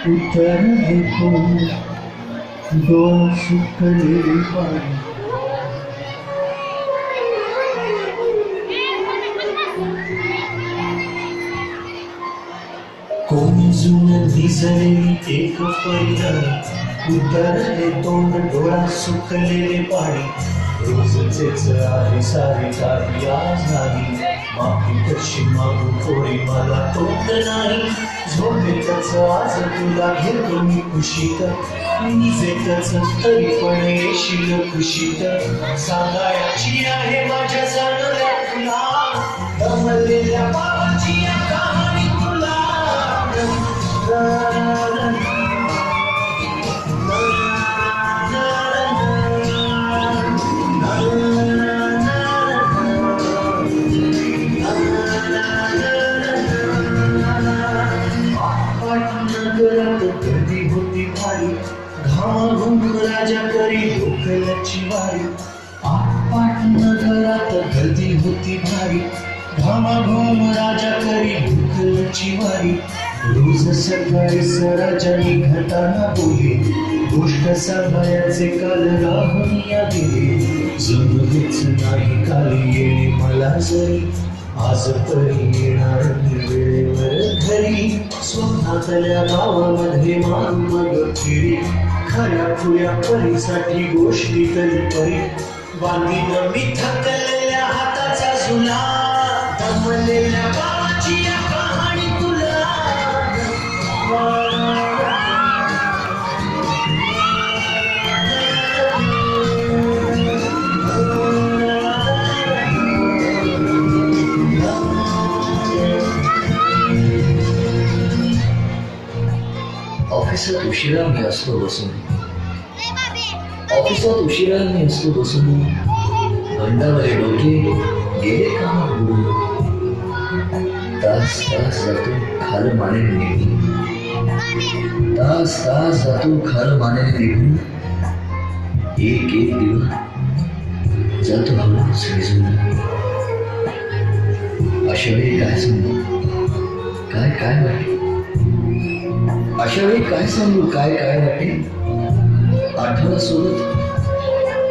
उत्तर देखो डोळा सुकलेली पाणी कोणी जुन भिजलेली उतरले तोंड डोळा सुकलेले पाणी रोजचेच आहे सारे काही आज नाही. माफी कशी मागू पोरी मला तोंड नाही झोपेतच आज तुला घेतो मी खुशीत निजेतच तरी पण येशील खुशीत सांगायची आहे माझ्या जाणल्या तुला दमलेल्या बाबाची या कहाणी तुला घामाघूम राजा करी ढोकल्याची वारी. आटपाट नगरात गर्दी होती भारी. घामाघूम राजा करी ढोकल्याची वारी. रोज सकाळी सराजानी घटाना बोले. गोष्ट सांगायचे काल राहून या दिले जमलेच नाही काल येणे मला जरी. आज तरी येणार वेळेवर घरी. स्वप्नातल्या गावामध्ये मान मग फिरी. खऱ्या खुऱ्या परीसाठी गोष्टी तरी परी. बांधीन मी थकलेल्या हाताचा झुला दमलेल्या ऑफिसात उशिरा मी असतो बसून ऑफिसात उशिरा मी असतो बसून बंडावरे डोके गेले कामात बुडून तास तास जातो खाल मानेने निघून तास तास जातो खाल मानेने निघून एक एक दिवा जातो हळूच विझून अशा वेळी काय सांगू काय काय वाटेल अशा वेळी काय सांगू काय काय वाटे आठवण सोबत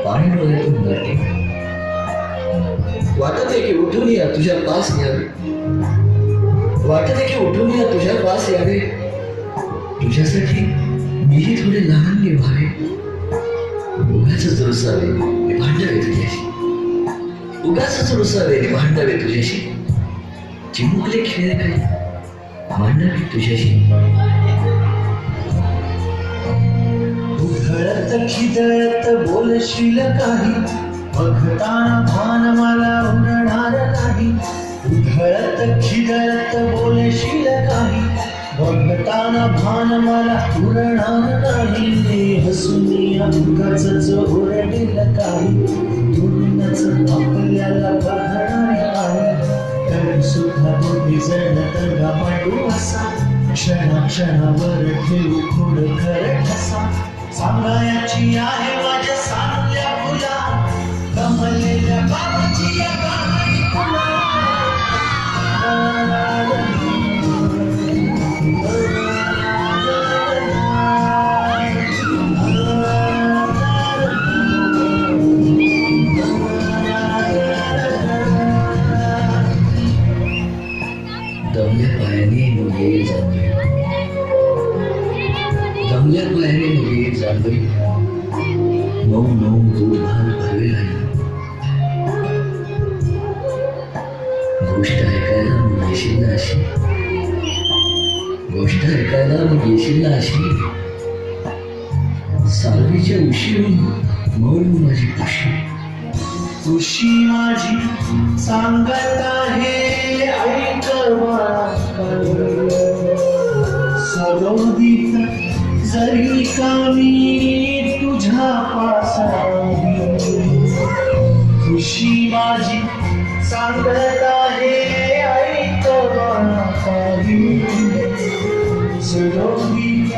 पाणी डोळ्यातून गाठे वाटत आहे की उठून या तुझ्या पास यावे. वाटत आहे की उठून या तुझ्या पास यावे. तुझ्यासाठी मीही थोडे लहान निभावे. उगाच रुसावे मी भांडावे तुझ्याशी. उगाच रुसावे मी भांडावे तुझ्याशी. चिमुकले खेळ काय? मांडावे तुझ्याशी. खिदळत बोलशील काही? बघताना भान मला उडणार नाही. उधळत खिदळत बोलशील काही? बघताना भान मला उरणार नाही. हसून अंगाच ओरडेल काही? दुरूनच आपल्याला बघणार आहे तरी सुद्धा तुम्ही जण तंगा मांडू असा. क्षणा क्षणावर ठेवू खोड खरं ठसा. सांगायची आहे माझ्या सांगल्या फुला कमलेल्या बाबाची या कहाणी तुला. दमल्या पायाने मग जाते जाणवे दमल्या पायाने मग येईल जाणवे मऊ मऊ दूध भान भरवे आहे. गोष्ट ऐकायला मग येशील ना अशी? गोष्ट ऐकायला मग येशील ना अशी? सालवीच्या उशीरून मौन माझी खुशी. खुशी माझी सांगत आहे ऐक जरी कामी तुझ्या पासावी तुशी माझी सांगत आहे ऐक काही सरोदीत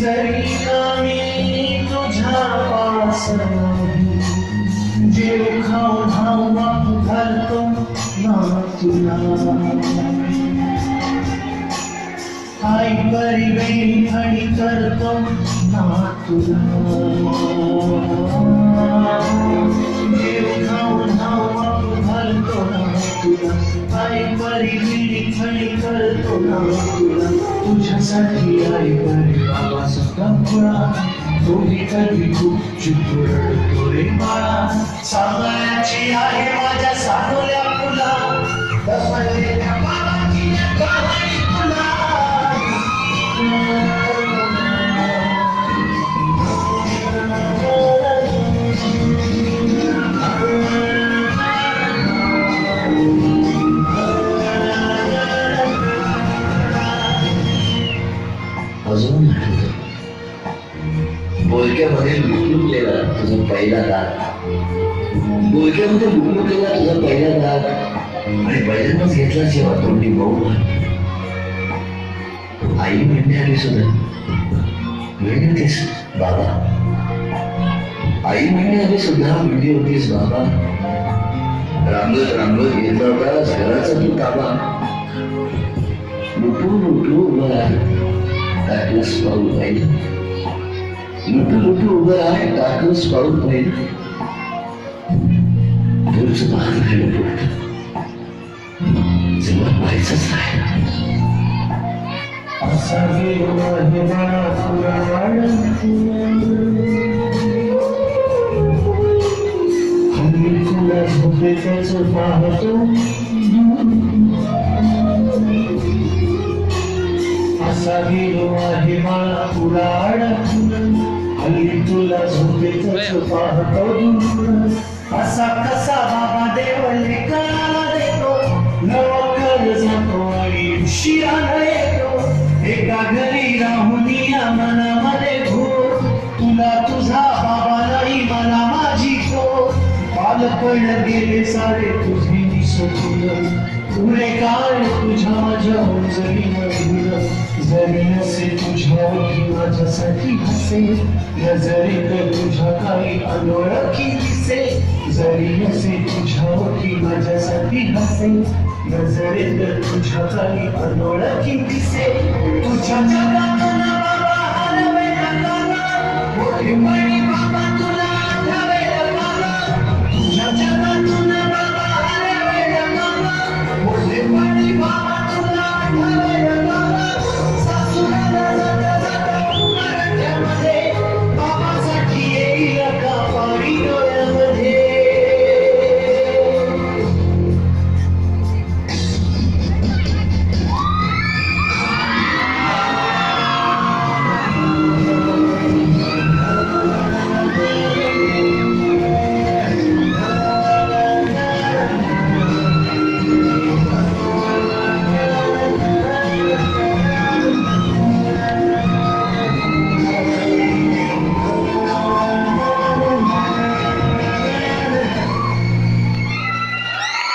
जरी कामी तुझ्या पासावी जेव खाऊ धाव बापू घालतो ना तुला करतो ना तुला तुझ्यासाठी आई परी बाबा सगळा खुळा तुम्ही कधी खूप चुप रडतो रे बाळा सांगण्याची आहे माझ्या सानोल्या फुला दमलेल्या बाबाची कहाणी अजून आठवतं बोलक्यामध्ये लुकलुकलेला तुझा पहिला दात बोलक्यामध्ये लुकलुकलेला तुझा पहिला दात आणि पहिल्यांदाच घेतला शेवा तोंडी मऊ आई म्हणणे आली सुद्धा. मिळली बाबा. आई म्हणणे आली सुद्धा म्हणली होतीस बाबा. रांगत रांगत येत होता घराचा तू ताबा. लुटू लुटू उभा आहे टाकलंस पाऊल पाहिजे. लुटू लुटू उभं आहे टाकलंस पाऊल पाहिजे. तुमचं पाहत राहिलं पुढं. जेव्हा व्हायचंच राहिलं पाहतो असा गेलो आहे बाळा पुराण हल्ली तुला झोपेतच पाहतो. असा कसा बाबा देवले कानाला देतो. लवकर जातो आणि उशिरानं राहुनिया राहून या मनामध्ये घोर तुला तुझा बाबा नाही मला माझी खोर बालपण गेले सारे तुझे निसटून पुरे काळ तुझ्या माझ्या जरी मधुर जरी असे तुझ्या ओळखी माझ्यासाठी हसे. नजरेत तुझ्या काही अनोळखी दिसे. जरी असे तुझ्या ओळखी माझ्यासाठी हसे. नजरेत तुझ्या जागी अनोळखी दिसे तुझ्या जगात नवा हलवे